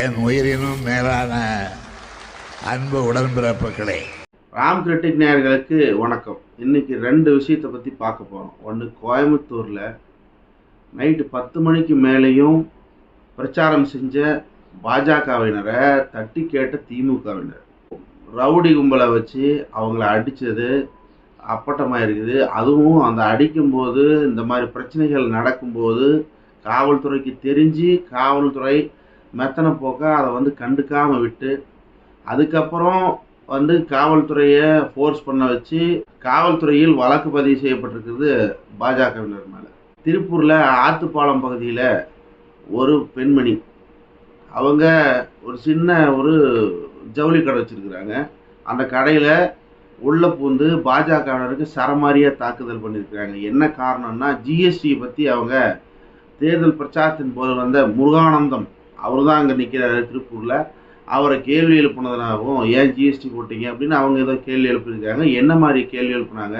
என் உயிரினும் மேலான அன்பு உடன்பிறப்புகளே. ராம் கிரிட்டிக் நேயர்களுக்கு வணக்கம். இன்னைக்கு ரெண்டு விஷயத்தை பற்றி பார்க்க போகிறோம் ஒன்று கோயம்புத்தூரில் நைட்டு பத்து மணிக்கு மேலேயும் பிரச்சாரம் செஞ்ச பாஜகவினரை தட்டி கேட்ட திமுகவினர். ரவுடி கும்பலை வச்சு அவங்கள அடித்தது அப்பட்டமாக இருக்குது அதுவும் அந்த அடிக்கும்போது இந்த மாதிரி பிரச்சனைகள் நடக்கும்போது காவல்துறைக்கு தெரிஞ்சு காவல்துறை மெத்தனை போக்க அதை வந்து கண்டுக்காமல் விட்டு அதுக்கப்புறம் வந்து காவல்துறையை ஃபோர்ஸ் பண்ண வச்சு காவல்துறையில் வழக்கு பதிவு செய்யப்பட்டிருக்கிறது பாஜகவினர் மேலே. திருப்பூரில் ஆத்துப்பாலம் பகுதியில் ஒரு பெண்மணி அவங்க ஒரு சின்ன ஒரு ஜவுளி கடை வச்சுருக்குறாங்க. அந்த கடையில் உள்ளே பூந்து பாஜகவினருக்கு சரமாரியாக தாக்குதல் பண்ணியிருக்கிறாங்க என்ன காரணம்னா ஜிஎஸ்டி பற்றி அவங்க தேர்தல் பிரச்சாரத்தின் போது வந்த முருகானந்தம் அவர் தான் அங்கே நிற்கிறாரு திருப்பூரில். அவரை கேள்வி எழுப்புனதுனாகவும் ஏன் ஜிஎஸ்டி போட்டீங்க? அப்படின்னு அவங்க ஏதோ கேள்வி எழுப்பியிருக்காங்க. என்ன மாதிரி கேள்வி எழுப்புனாங்க?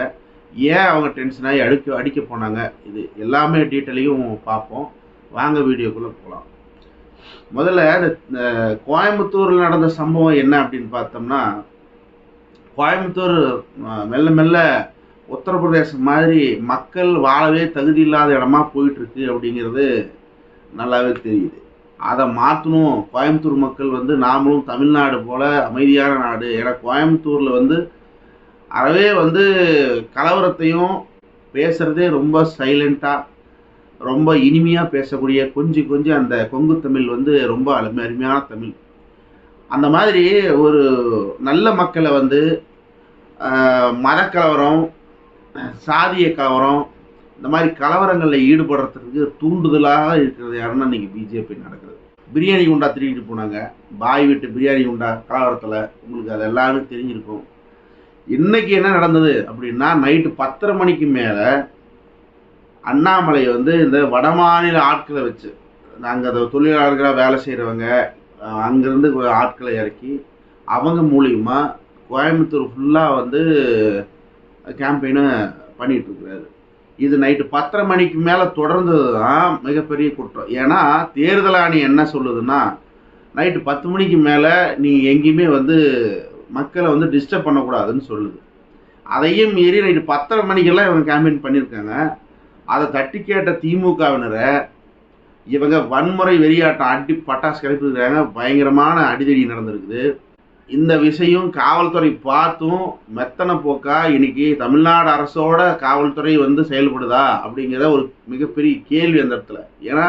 ஏன் அவங்க டென்ஷன் ஆகி அடிக்க அடிக்க போனாங்க? இது எல்லாமே டீட்டெயிலையும் பார்ப்போம். வாங்க வீடியோக்குள்ளே போகலாம் முதல்ல இந்த கோயம்புத்தூரில் நடந்த சம்பவம் என்ன அப்படின்னு பார்த்தோம்னா கோயம்புத்தூர் மெல்ல மெல்ல உத்தரப்பிரதேசம் மாதிரி மக்கள் வாழவே தகுதி இல்லாத இடமா போயிட்டுருக்கு அப்படிங்கிறது நல்லாவே தெரியுது. அதை மாற்றணும் கோயம்புத்தூர் மக்கள் வந்து நாமளும் தமிழ்நாடு போல அமைதியான நாடு. ஏன்னா கோயம்புத்தூரில் வந்து அறவே வந்து கலவரத்தையும் பேசுகிறதே ரொம்ப சைலண்ட்டாக ரொம்ப இனிமையாக பேசக்கூடிய கொஞ்சம் கொஞ்சம் அந்த கொங்கு தமிழ் வந்து ரொம்ப அருமை அருமையான தமிழ். அந்த மாதிரி ஒரு நல்ல மக்களை வந்து மதக்கலவரம் சாதிய கலவரம் இந்த மாதிரி கலவரங்களில் ஈடுபடுறதுக்கு தூண்டுதலாக இருக்கிறது யாருன்னா இன்றைக்கி பிஜேபி நடக்குது. பிரியாணி குண்டா திருடிட்டு போனாங்க. பாய் வீட்டு பிரியாணி குண்டா கலவரத்தில் உங்களுக்கு அது எல்லாரும் தெரிஞ்சிருக்கும். இன்னைக்கு என்ன நடந்தது அப்படின்னா நைட்டு பத்தரை மணிக்கு மேலே அண்ணாமலை வந்து இந்த வடமாநில ஆட்களை வச்சு அங்கே அந்த தொழிலாளர்களாக வேலை செய்கிறவங்க அங்கேருந்து ஆட்களை இறக்கி அவங்க மூலியமாக கோயம்புத்தூர் ஃபுல்லாக வந்து கேம்பெயினை பண்ணிட்டு இருக்கிறாரு. இது நைட்டு பத்தரை மணிக்கு மேலே தொடர்ந்தது தான் மிகப்பெரிய குற்றம் ஏன்னா தேர்தல் ஆணையம் என்ன சொல்லுதுன்னா நைட்டு பத்து மணிக்கு மேலே நீ எங்கேயுமே வந்து மக்களை வந்து டிஸ்டர்ப் பண்ணக்கூடாதுன்னு சொல்லுது. அதையும் மீறி நைட்டு பத்தரை மணிக்கெல்லாம் இவங்க கேம்பெயின் பண்ணியிருக்காங்க. அதை தட்டி கேட்ட திமுகவினரை இவங்க வன்முறை வெறியாட்டம் அடி பட்டாசு கிளப்பிருக்கிறாங்க பயங்கரமான அடிதடி நடந்திருக்குது. இந்த விஷயம் காவல்துறை பார்த்தும் மெத்தனை போக்கா இன்னைக்கு தமிழ்நாடு அரசோட காவல்துறை வந்து செயல்படுதா அப்படிங்கிற ஒரு மிகப்பெரிய கேள்வி அந்த இடத்துல. ஏன்னா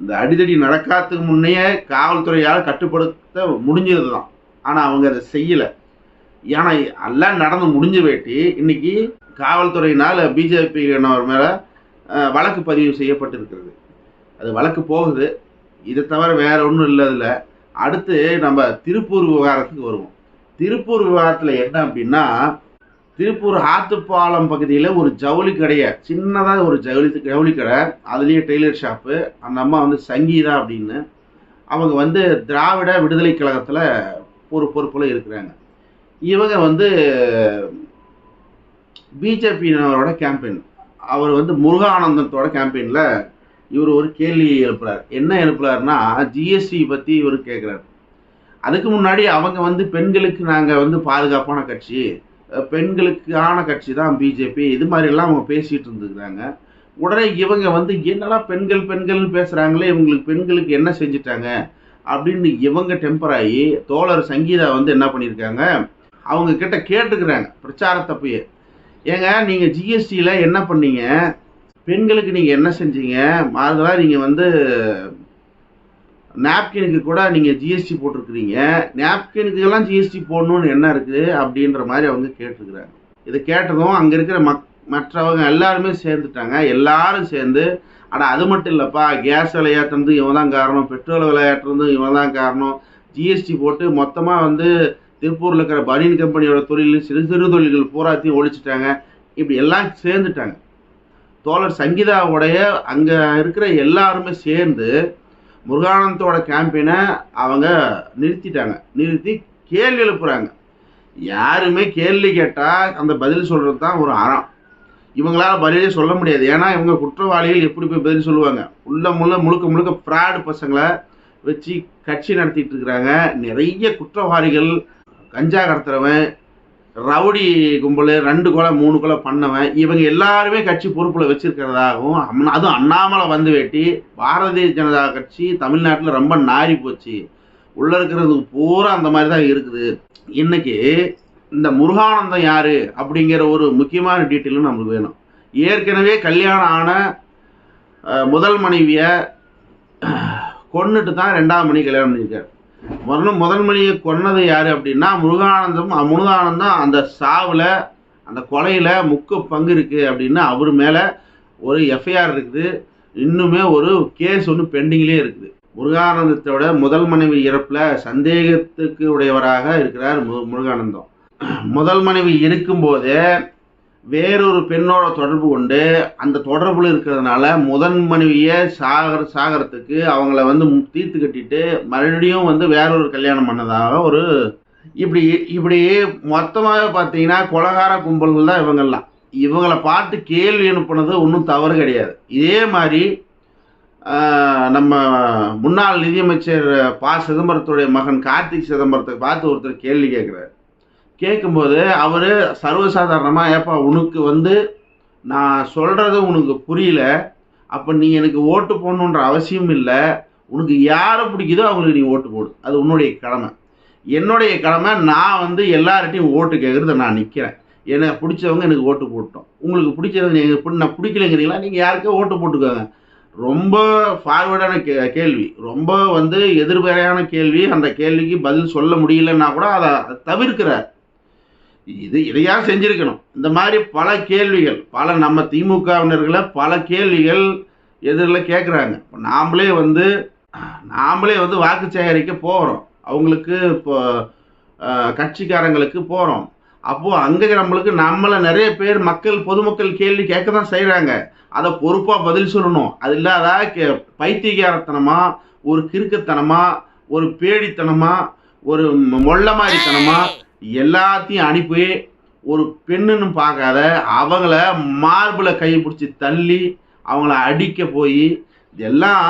இந்த அடிதடி நடக்காததுக்கு முன்னையே காவல்துறையால் கட்டுப்படுத்த முடிஞ்சது தான். ஆனால் அவங்க அதை செய்யலை. ஏன்னா எல்லாம் நடந்து முடிஞ்ச வேட்டி இன்னைக்கு காவல்துறையினால் பிஜேபி மேலே வழக்கு பதிவு செய்யப்பட்டிருக்கிறது. அது வழக்கு போகுது. இதை தவிர வேற ஒன்றும் இல்லை அதில். அடுத்து நம்ம திருப்பூர் விவகாரத்துக்கு வருவோம். திருப்பூர் விவகாரத்தில் என்ன அப்படின்னா திருப்பூர் ஆத்துப்பாலம் பகுதியில் ஒரு ஜவுளி கடையை சின்னதாக ஒரு ஜவுளி ஜவுளி கடை அதுலேயே டெய்லர் ஷாப்பு அந்த அம்மா வந்து சங்கீதா அப்படின்னு அவங்க வந்து திராவிட விடுதலை கழகத்தில் ஒரு பொறுப்பில் இருக்கிறாங்க. இவங்க வந்து பிஜேபியினரோட கேம்பெயின் அவர் வந்து முருகானந்தத்தோட கேம்பெயினில் இவர் ஒரு கேள்வியை எழுப்புறார். என்ன எழுப்புறாருன்னா ஜிஎஸ்டி பற்றி இவர் கேட்குறாரு அதுக்கு முன்னாடி அவங்க வந்து பெண்களுக்கு நாங்கள் வந்து பாதுகாப்பான கட்சி பெண்களுக்கான கட்சி தான் பிஜேபி இது மாதிரிலாம் அவங்க பேசிகிட்டு இருந்துக்கிறாங்க உடனே இவங்க வந்து என்னடா பெண்கள் பெண்கள்னு பேசுகிறாங்களே இவங்களுக்கு பெண்களுக்கு என்ன செஞ்சுட்டாங்க? அப்படின்னு இவங்க டெம்பர் ஆகி தோழர் சங்கீதா வந்து என்ன பண்ணியிருக்காங்க? அவங்க கிட்ட கேட்டுக்கிறாங்க பிரச்சாரத்தப்பையே. ஏங்க நீங்கள் ஜிஎஸ்டியில் என்ன பண்ணீங்க? பெண்களுக்கு நீங்கள் என்ன செஞ்சீங்க? அதெல்லாம் நீங்கள் வந்து நாப்கினுக்கு கூட நீங்கள் ஜிஎஸ்டி போட்டிருக்கிறீங்க. நாப்கினுக்கு எல்லாம் ஜிஎஸ்டி போடணும்னு என்ன இருக்குது அப்படின்ற மாதிரி அவங்க கேட்டிருக்கிறாங்க. இதை கேட்டதும் அங்கே இருக்கிற மக் மற்றவங்க எல்லாருமே சேர்ந்துட்டாங்க. எல்லாரும் சேர்ந்து ஆனால் அது மட்டும் இல்லைப்பா கேஸ் விலை ஏற்றுறது இவன் தான் காரணம் பெட்ரோல் விலை ஏற்றுறது இவன் தான் காரணம். ஜிஎஸ்டி போட்டு மொத்தமாக வந்து திருப்பூரில் இருக்கிற பனியன் கம்பெனியோட தொழில் சிறு சிறு தொழில்கள் பூராத்தையும் ஒழிச்சிட்டாங்க. இப்படி எல்லாம் சேர்ந்துட்டாங்க. தோழர் சங்கீதாவுடைய அங்கே இருக்கிற எல்லாருமே சேர்ந்து முருகானந்தோட கேம்பெயினை அவங்க நிறுத்திட்டாங்க. நிறுத்தி கேள்வி எழுப்புறாங்க. யாருமே கேள்வி கேட்டால் அந்த பதில் சொல்கிறது தான் ஒரு அறம். இவங்களால் பதிலே சொல்ல முடியாது. ஏன்னா இவங்க குற்றவாளிகள் எப்படி போய் பதில் சொல்லுவாங்க? உள்ள முள்ள முழுக்க முழுக்க ஃப்ராடு பசங்களை வச்சு கட்சி நடத்திட்டு இருக்கிறாங்க. நிறைய குற்றவாளிகள் கஞ்சா கடத்துறவன் ரவுடி கும்பல் ரெண்டு கொலை மூணு கொலை பண்ணவன் இவங்க எல்லாருமே கட்சி பொறுப்பில் வச்சிருக்கிறதாகவும் அம்- அதுவும் அண்ணாமலை வந்து வெட்டி பாரதிய ஜனதா கட்சி தமிழ்நாட்டில் ரொம்ப நாரி போச்சு. உள்ளே இருக்கிறது பூரா அந்த மாதிரி தான் இருக்குது. இன்னைக்கு இந்த முருகானந்தம் யார் அப்படிங்கிற ஒரு முக்கியமான டீட்டெயிலும் நம்மளுக்கு வேணும். ஏற்கனவே கல்யாணம் ஆன முதல் மனைவியை கொன்னுட்டு தான் ரெண்டாம் மணி கல்யாணம் பண்ணியிருக்காரு. முதல்ல முதன்மணியை கொன்னது யார் அப்படின்னா முருகானந்தம் முருகானந்தம் அந்த சாவில் அந்த கொலையில் முக்க பங்கு இருக்குது அப்படின்னு அவர் மேலே ஒரு எஃப்ஐஆர் இருக்குது. இன்னுமே ஒரு கேஸ் ஒன்று பெண்டிங்லேயே இருக்குது. முருகானந்தத்தோட முதல் மனைவி இறப்பில் சந்தேகத்துக்கு உடையவராக இருக்கிறார் மு- முருகானந்தம். முதல் மனைவி இருக்கும்போதே வேறொரு பெண்ணோட தொடர்பு கொண்டு அந்த தொடர்பில் இருக்கிறதுனால முதன் மனைவியை சாகர சாகரத்துக்கு அவங்கள வந்து தீர்த்து கட்டிட்டு மறுபடியும் வந்து வேறொரு கல்யாணம் பண்ணதாக ஒரு இப்படி இப்படி மொத்தமாக பார்த்தீங்கன்னா கொலகார கும்பல்கள் தான் இவங்கெல்லாம். இவங்களை பார்த்து கேள்வி அனுப்புனது ஒன்றும் தவறு கிடையாது. இதே மாதிரி நம்ம முன்னாள் நிதியமைச்சர் ப. சிதம்பரத்துடைய மகன் கார்த்திக் சிதம்பரத்தை பார்த்து ஒருத்தர் கேள்வி கேட்குறாரு. கேட்கும்போது அவர் சர்வசாதாரணமாக ஏப்பா உனக்கு வந்து நான் சொல்கிறது உனக்கு புரியல. அப்போ நீ எனக்கு ஓட்டு போடணுன்ற அவசியம் இல்லை. உனக்கு யாரை பிடிக்குதோ அவங்களுக்கு நீ ஓட்டு போடு. அது உன்னுடைய கடமை. என்னுடைய கடமை நான் வந்து எல்லார்ட்டையும் ஓட்டு கேட்குறத நான் நிற்கிறேன் எனக்கு பிடிச்சவங்க எனக்கு ஓட்டு போட்டோம். உங்களுக்கு பிடிச்சவங்க நீங்கள் நான் பிடிக்கலைங்கிறீங்களா? நீங்கள் யாருக்கே ஓட்டு போட்டுக்கோங்க. ரொம்ப ஃபார்வேர்டான கே கேள்வி. ரொம்ப வந்து எதிர்மறையான கேள்வி. அந்த கேள்விக்கு பதில் சொல்ல முடியலன்னா கூட அதை தவிர்க்கிறார். இது இதையாக செஞ்சிருக்கணும். இந்த மாதிரி பல கேள்விகள் பல நம்ம திமுகவினர்களை பல கேள்விகள் எதிரில் கேட்குறாங்க இப்போ நாமளே வந்து நாமளே வந்து வாக்கு சேகரிக்க போகிறோம் அவங்களுக்கு இப்போ கட்சிக்காரங்களுக்கு போகிறோம் அப்போது அங்கே நம்மளுக்கு நம்மளை நிறைய பேர் மக்கள் பொதுமக்கள் கேள்வி கேட்க தான் செய்கிறாங்க அதை பொறுப்பாக பதில் சொல்லணும். அது இல்லாத கே பைத்தியகாரத்தனமாக ஒரு கிறுக்குத்தனமாக ஒரு பேடித்தனமாக ஒரு மொள்ள மாதிரித்தனமாக எல்லாத்தையும் அனுப்பி ஒரு பெண்ணுன்னு பார்க்காத அவங்கள மார்பில் கை பிடிச்சி தள்ளி அவங்கள அடிக்க போய் இதெல்லாம்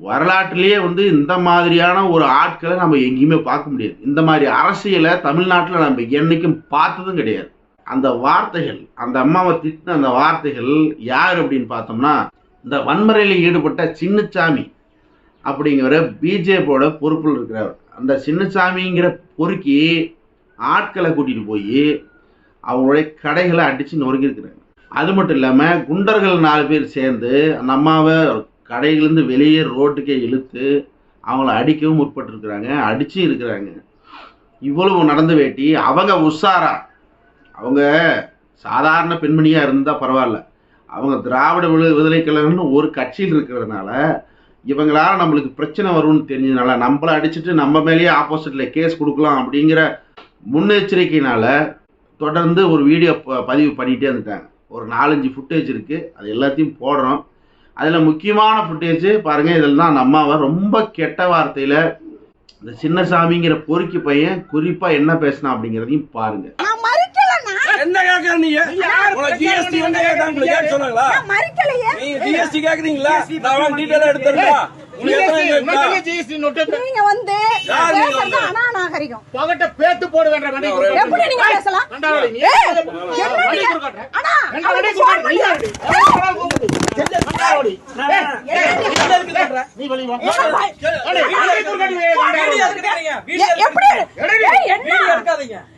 வரலாற்றுலேயே வரலாற்றிலேயே வந்து இந்த மாதிரியான ஒரு ஆட்களை நம்ம எங்கேயுமே பார்க்க முடியாது. இந்த மாதிரி அரசியலை தமிழ்நாட்டில் நம்ம என்றைக்கும் பார்த்ததும் கிடையாது. அந்த வார்த்தைகள் அந்த அம்மாவை திட்டின அந்த வார்த்தைகள் யார் அப்படின்னு பார்த்தோம்னா இந்த வன்முறையில் ஈடுபட்ட சின்னச்சாமி அப்படிங்கிற பிஜேபியோட பொறுப்பில் இருக்கிறவர். அந்த சின்னசாமிங்கிற பொறுக்கி ஆட்களை கூட்டிகிட்டு போய் அவங்களுடைய கடைகளை அடித்து நொறுக்கியிருக்கிறாங்க அது மட்டும் இல்லாமல் குண்டர்கள் நாலு பேர் சேர்ந்து அந்த அம்மாவை கடையிலேருந்து வெளியே ரோட்டுக்கே இழுத்து அவங்கள அடிக்கவும் முற்பட்டிருக்கிறாங்க அடித்து இருக்கிறாங்க. இவ்வளவு நடந்து வேட்டி அவங்க உஷாரா. அவங்க சாதாரண பெண்மணியாக இருந்தால் பரவாயில்ல. அவங்க திராவிட விடு விடுதலை கழகம்னு ஒரு கட்சியில் இருக்கிறதுனால இவங்களால நம்மளுக்கு பிரச்சனை வரும்னு தெரிஞ்சதுனால நம்மளை அடிச்சுட்டு நம்ம மேலேயே ஆப்போசிட்டில் கேஸ் கொடுக்கலாம் அப்படிங்கிற முன்னெச்சரிக்கையினால தொடர்ந்து ஒரு வீடியோ ப- பதிவு பண்ணிகிட்டே இருந்துட்டாங்க. ஒரு நாலஞ்சு ஃபுட்டேஜ் இருக்குது அது எல்லாத்தையும் போடுறோம். அதில் முக்கியமான ஃபுட்டேஜ் பாருங்கள் இதில் தான் அந்த அம்மாவை ரொம்ப கெட்ட வார்த்தையில் இந்த சின்னசாமிங்கிற பொறுக்கி பையன் குறிப்பாக என்ன பேசினா அப்படிங்கிறதையும் பாருங்கள் என்ன கேக்குற நீங்க ஜிஎஸ்டி என்ன கேக்குறாங்க கேட்க சொன்னாங்களா? நீங்க ஜிஎஸ்டி கேக்குறீங்களா? நான் டீடைலா எடுத்துறேன் நீங்க வந்து? அநாகரிகம். பகட்ட பேத்து போடு. எப்படி நீங்க பேசலாம்? அண்ணா, எப்படி என்ன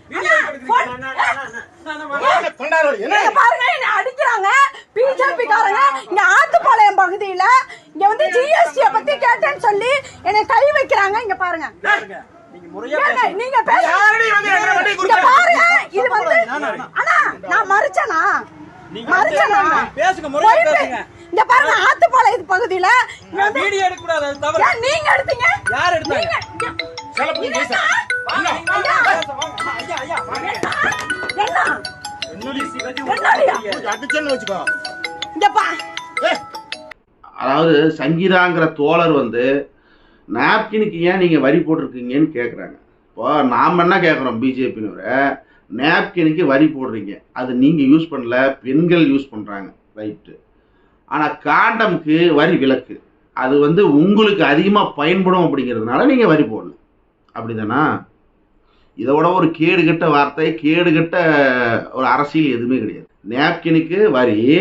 பாருங்க என்ன அடிக்கிறாங்க. பிஜேபி காரங்க இங்க ஆத்துப்பாளையம் பகுதியில இங்க வந்து ஜிஎஸ்டி பத்தி கேட்டேன்னு சொல்லி என்னை கை வைக்கிறாங்க. இங்க பாருங்க. பாருங்க. நீங்க? பாருங்க இது வந்து அண்ணா நான் மறிச்சனா. இங்க பாருங்க ஆத்துப்பாளையம் பகுதியில வீடியோ எடுக்க கூடாது ஏன் நீங்க எடுத்தீங்க? யார் எடுத்தாங்க? அதாவது சங்கீதாங்கிற தோழர் வந்து நாப்கினுக்கு ஏன் நீங்கள் வரி போட்டிருக்கீங்கன்னு கேட்குறாங்க இப்போ நாம் என்ன கேட்குறோம் பிஜேபியினரை நாப்கினுக்கு வரி போடுறீங்க. அது நீங்கள் யூஸ் பண்ணல. பெண்கள் யூஸ் பண்ணுறாங்க ரைட்டு. ஆனால் காண்டம்க்கு வரி விலக்கு. அது வந்து உங்களுக்கு அதிகமாக பயன்படும் அப்படிங்கிறதுனால நீங்கள் வரி போடணும் இதோட ஒரு கேடுகட்ட வார்த்தை கேடுகட்ட ஒரு அரசியல் எதுவுமே கிடையாது. நேப்கினுக்கு வரி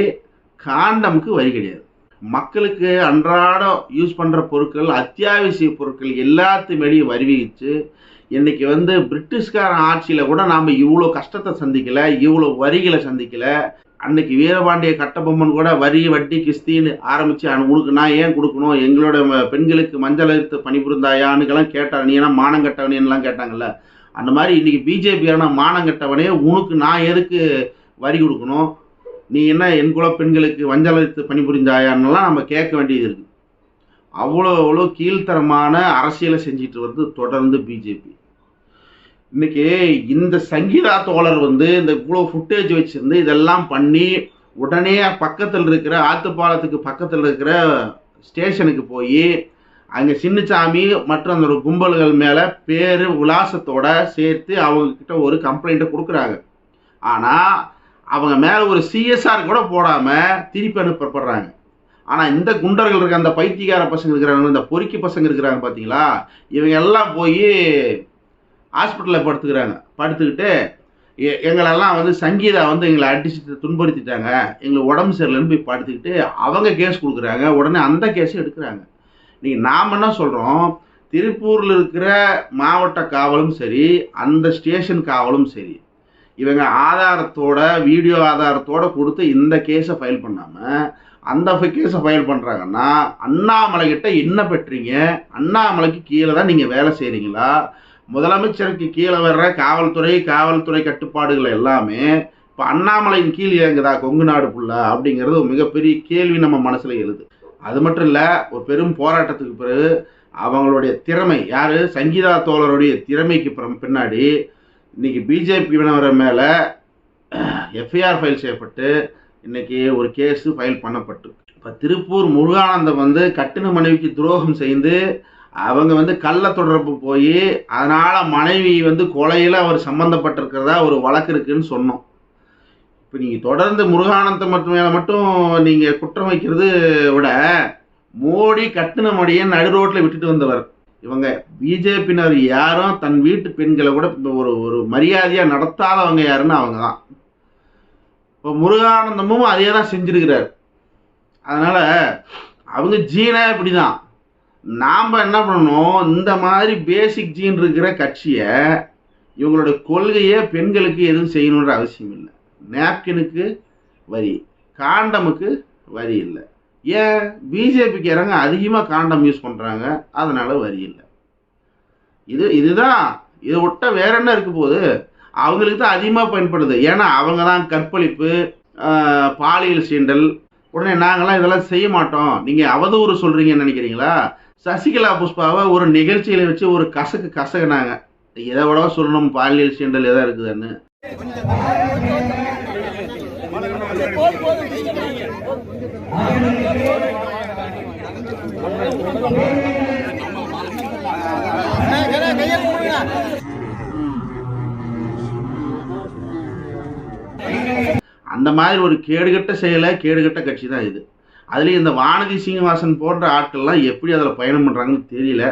காண்டமுக்கு வரி கிடையாது. மக்களுக்கு அன்றாடம் யூஸ் பண்ணுற பொருட்கள் அத்தியாவசிய பொருட்கள் எல்லாத்து மேலேயும் வரி விகிச்சு இன்றைக்கி வந்து பிரிட்டிஷ்காரன் ஆட்சியில் கூட நாம் இவ்வளோ கஷ்டத்தை சந்திக்கலை இவ்வளோ வரிகளை சந்திக்கலை. அன்னைக்கு வீரபாண்டிய கட்டபொம்மன் கூட வரி வட்டி கிஸ்தின்னு ஆரம்பித்து அவனுக்கு உனக்கு நான் ஏன் கொடுக்கணும்? எங்களோட ம- பெண்களுக்கு மஞ்சள் அழுத்து பணிபுரிந்தாயான்னுக்கெல்லாம் கேட்டான் நீ ஏன்னா மானம் கட்டவனின்லாம் கேட்டாங்கல்ல. அந்த மாதிரி இன்னைக்கு பிஜேபியான மானம் கட்டவனே உனக்கு நான் எதுக்கு வரி கொடுக்கணும்? நீ என்ன என் குல பெண்களுக்கு வஞ்சலித்து அழுத்து நம்ம கேட்க வேண்டியது இருக்கு. அவ்வளோ அவ்வளோ கீழ்த்தரமான அரசியலை செஞ்சுட்டு வருது தொடர்ந்து பிஜேபி இன்னைக்கு இந்த சங்கீதா தோழர் வந்து இந்த இவ்வளோ ஃபுட்டேஜ் வச்சுருந்து இதெல்லாம் பண்ணி உடனே பக்கத்தில் இருக்கிற ஆத்துப்பாலத்துக்கு பக்கத்தில் இருக்கிற ஸ்டேஷனுக்கு போய் அங்கே சின்னசாமி மற்றும் அந்த ஒரு கும்பல்கள் மேலே பேர் விலாசத்தோட சேர்த்து அவங்க கிட்ட ஒரு கம்ப்ளைண்ட்டை கொடுக்குறாங்க. ஆனால் அவங்க மேலே ஒரு சிஎஸ்ஆர் கூட போடாமல் திருப்பி அனுப்பப்படுறாங்க ஆனால் இந்த குண்டர்கள் இருக்க அந்த பைத்தியக்கார பசங்க இருக்கிறாங்க இந்த பொறுக்கி பசங்க இருக்கிறாங்க பார்த்தீங்களா இவங்க எல்லாம் போய் ஹாஸ்பிட்டலில் படுத்துக்கிறாங்க. படுத்துக்கிட்டு எ- எங்களெல்லாம் வந்து சங்கீதா வந்து எங்களை அடிச்சுட்டு துன்புறுத்திட்டாங்க. எங்களுக்கு உடம்பு சரியில்லைன்னு போய் படுத்துக்கிட்டு அவங்க கேஸ் கொடுக்குறாங்க. உடனே அந்த கேஸும் எடுக்கிறாங்க. நீங்கள் நாம் என்ன சொல்கிறோம் திருப்பூரில் இருக்கிற மாவட்ட காவலும் சரி அந்த ஸ்டேஷன் காவலும் சரி இவங்க ஆதாரத்தோட வீடியோ ஆதாரத்தோட கொடுத்து இந்த கேஸை ஃபைல் பண்ணாமல் அந்த கேஸை ஃபைல் பண்ணுறாங்கன்னா அண்ணாமலைக்கிட்ட என்ன பெற்றீங்க? அண்ணாமலைக்கு கீழே தான் நீங்கள் வேலை செய்கிறீங்களா முதலமைச்சருக்கு கீழே வர்ற காவல்துறை காவல்துறை கட்டுப்பாடுகள் எல்லாமே இப்போ அண்ணாமலையின் கீழ் இயங்குதா கொங்கு நாடு புள்ள அப்படிங்கிறது ஒரு மிகப்பெரிய கேள்வி நம்ம மனசில் எழுது. அது மட்டும் இல்லை ஒரு பெரும் போராட்டத்துக்கு பிறகு அவங்களுடைய திறமை யார்? சங்கீதா தோழருடைய திறமைக்கு பிற- பின்னாடி பிஜேபி வினவர மேலே எஃப்ஐஆர் ஃபைல் செய்யப்பட்டு இன்னைக்கு ஒரு கேஸு ஃபைல் பண்ணப்பட்டு. இப்போ திருப்பூர் முருகானந்தம் வந்து கட்டின மனைவிக்கு துரோகம் செய்து அவங்க வந்து கள்ள தொடர்பு போய் அதனால் மனைவி வந்து கொலையில் அவர் சம்மந்தப்பட்டிருக்கிறதா ஒரு வழக்கு இருக்குன்னு சொன்னோம். இப்போ நீங்கள் தொடர்ந்து முருகானந்தம் மட்டுமே மேலே மட்டும் நீங்கள் குற்றம் வைக்கிறது விட மோடி கட்டின மடியை நடு ரோட்டில் விட்டுட்டு வந்தவர். இவங்க பிஜேபியினர் யாரும் தன் வீட்டு பெண்களை கூட இப்போ ஒரு ஒரு மரியாதையாக நடத்தாதவங்க யாருன்னு அவங்க தான் இப்போ முருகானந்தமும் அதே தான் செஞ்சிருக்கிறார். அதனால் அவங்க ஜீனே இப்படி தான் நாம் என்ன பண்ணணும்? இந்த மாதிரி பேசிக் ஜீன் இருக்கிற கட்சியை இவங்களோட கொள்கையை பெண்களுக்கு எதுவும் செய்யணுன்ற அவசியம் இல்லை. நேப்கினுக்கு வரி காண்டமுக்கு வரி இல்லை. ஏன்? பிஜேபிக்கு இறங்க அதிகமாக காண்டம் யூஸ் பண்ணுறாங்க அதனால் வரி இல்லை. இது இதுதான். இதை விட்ட வேற என்ன இருக்க போகுது? அவங்களுக்கு தான் அதிகமாக பயன்படுது. ஏன்னா அவங்க தான் கற்பழிப்பு பாலியல் சீண்டல். உடனே நாங்களாம் இதெல்லாம் செய்ய மாட்டோம். நீங்கள் அவதூறு சொல்கிறீங்கன்னு நினைக்கிறீங்களா? சசிகலா புஷ்பாவை ஒரு நிகழ்ச்சியில் வச்சு ஒரு கசக்கு கசகுனாங்க இதை விட சொல்லணும் பாலியல் சீண்டல் எதாவது இருக்குதுன்னு. அந்த மாதிரி ஒரு கேடுகட்ட செயலை கேடுகட்ட கட்சி தான் இது. அதுலேயும் இந்த வானதி சீனிவாசன் போன்ற ஆட்கள்லாம் எப்படி அதில் பயணம் பண்ணுறாங்கன்னு தெரியல.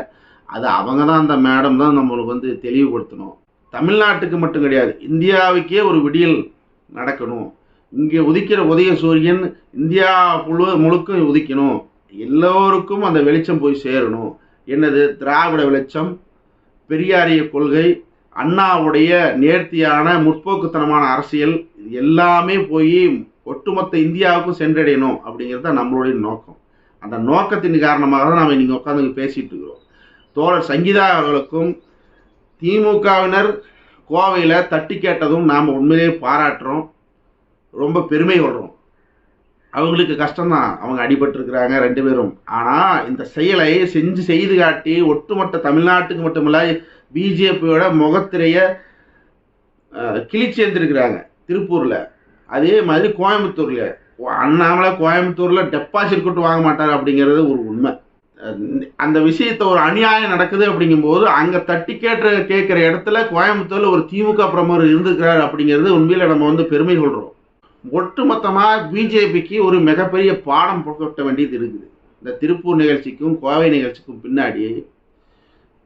அது அவங்க தான் அந்த மேடம் தான் நம்மளுக்கு வந்து தெளிவுபடுத்தணும். தமிழ்நாட்டுக்கு மட்டும் கிடையாது இந்தியாவுக்கே ஒரு விடியல் நடக்கணும். இங்கே உதிக்கிற உதய சூரியன் இந்தியா முழு முழுக்க உதிக்கணும். எல்லோருக்கும் அந்த வெளிச்சம் போய் சேரணும். என்னது? திராவிட வெளிச்சம் பெரியாரிய கொள்கை அண்ணாவுடைய நேர்த்தியான முற்போக்குத்தனமான அரசியல் இது எல்லாமே போய் ஒட்டுமொத்த இந்தியாவுக்கும் சென்றடையணும் அப்படிங்கிறது தான் நம்மளுடைய நோக்கம். அந்த நோக்கத்தின் காரணமாக தான் நாம் இன்றைக்கி உட்காந்து பேசிகிட்டு இருக்கிறோம். தோழர் சங்கீதா அவர்களுக்கும் திமுகவினர் கோவையில் தட்டி கேட்டதும் நாம் உண்மையிலேயே பாராட்டுறோம். ரொம்ப பெருமை கொள்கிறோம் அவங்களுக்கு கஷ்டம்தான். அவங்க அடிபட்டிருக்கிறாங்க ரெண்டு பேரும். ஆனால் இந்த செயலை செஞ்சு செய்து காட்டி ஒட்டுமொத்த தமிழ்நாட்டுக்கு மட்டுமல்ல பிஜேபியோட முகத்திரைய கிழிச்சேர்ந்துருக்கிறாங்க திருப்பூரில். அதே மாதிரி கோயம்புத்தூரில். அண்ணாமலை கோயம்புத்தூரில் டெபாசிட் கொட்டு வாங்க மாட்டார் அப்படிங்கிறது ஒரு உண்மை. அந்த விஷயத்த ஒரு அநியாயம் நடக்குது அப்படிங்கும்போது அங்கே தட்டி கேட்டு கேட்குற இடத்துல கோயம்புத்தூரில் ஒரு திமுக பிரமுகர் இருந்திருக்கிறார் அப்படிங்கிறது உண்மையில் நம்ம வந்து பெருமை கொள்கிறோம் ஒட்டுமொத்தமாக பிஜேபிக்கு ஒரு மிகப்பெரிய பாடம் புகட்ட வேண்டியது இருக்குது. இந்த திருப்பூர் நிகழ்ச்சிக்கும் கோவை நிகழ்ச்சிக்கும் பின்னாடி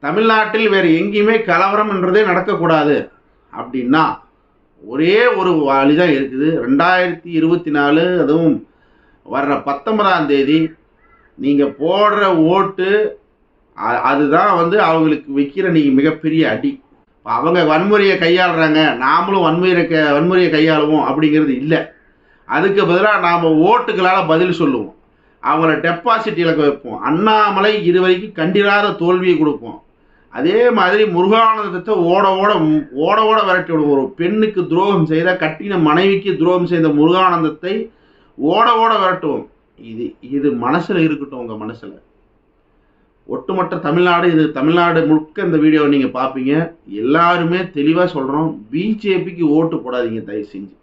தமிழ்நாட்டில் வேறு எங்கேயுமே கலவரம்ன்றதே நடக்கக்கூடாது அப்படின்னா ஒரே ஒரு வழி தான் இருக்குது. ரெண்டாயிரத்தி இருபத்தி நாலு அதுவும் வர்ற பத்தொன்பதாம் தேதி நீங்கள் போடுற ஓட்டு அதுதான் வந்து அவங்களுக்கு வைக்கிற நீங்கள் மிகப்பெரிய அடி. அவங்க வன்முறையை கையாளுறாங்க நாமளும் வன்முறையை க வன்முறையை கையாளுவோம் அப்படிங்கிறது இல்லை. அதுக்கு பதிலாக நாம் ஓட்டுகளால் பதில் சொல்லுவோம். அவங்கள டெபாசிட் இலக்க வைப்போம். அண்ணாமலை இதுவரைக்கும் கண்டிராத தோல்வியை கொடுப்போம். அதே மாதிரி முருகானந்தத்தை ஓட ஓட ஓட ஓட விரட்டி விடுவோம். ஒரு பெண்ணுக்கு துரோகம் செய்த கட்டின மனைவிக்கு துரோகம் செய்த முருகானந்தத்தை ஓட ஓட விரட்டுவோம். இது இது மனசில் இருக்கட்டும் உங்கள் மனசில். ஒட்டுமொத்த தமிழ்நாடு இது தமிழ்நாடு முழுக்க இந்த வீடியோவை நீங்கள் பார்ப்பீங்க எல்லாருமே தெளிவாக சொல்கிறோம் பிஜேபிக்கு ஓட்டு போடாதீங்க தயவு செஞ்சு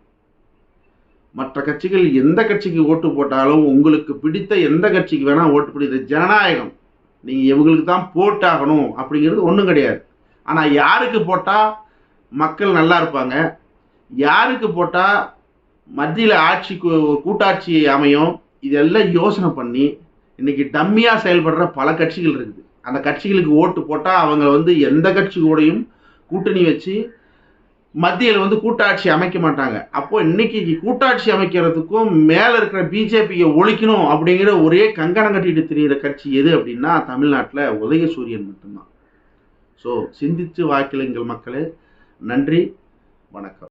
மற்ற கட்சிகள் எந்த கட்சிக்கு ஓட்டு போட்டாலும் உங்களுக்கு பிடித்த எந்த கட்சிக்கு வேணால் ஓட்டு பிடித்த ஜனநாயகம். நீங்கள் இவங்களுக்கு தான் போட்டாகணும் அப்படிங்கிறது ஒன்றும் கிடையாது. ஆனால் யாருக்கு போட்டால் மக்கள் நல்லா இருப்பாங்க. யாருக்கு போட்டால் மத்தியில் ஆட்சி கூட்டாட்சி அமையும். இதெல்லாம் யோசனை பண்ணி இன்னைக்கு டம்மியாக செயல்படுற பல கட்சிகள் இருக்குது. அந்த கட்சிகளுக்கு ஓட்டு போட்டால் அவங்க வந்து எந்த கட்சி கூடயும் கூட்டணி வச்சு மத்தியில் வந்து கூட்டாட்சி அமைக்க மாட்டாங்க. அப்போ இன்னைக்கு கூட்டாட்சி அமைக்கிறதுக்கும் மேலே இருக்கிற பிஜேபியை ஒழிக்கணும் அப்படிங்கிற ஒரே கங்கணம் கட்டிட்டு தெரிகிற கட்சி எது அப்படின்னா தமிழ்நாட்டில் உதயசூரியன் மட்டும்தான். ஸோ சிந்தித்து வாக்கிலுங்கள் மக்களே. நன்றி. வணக்கம்.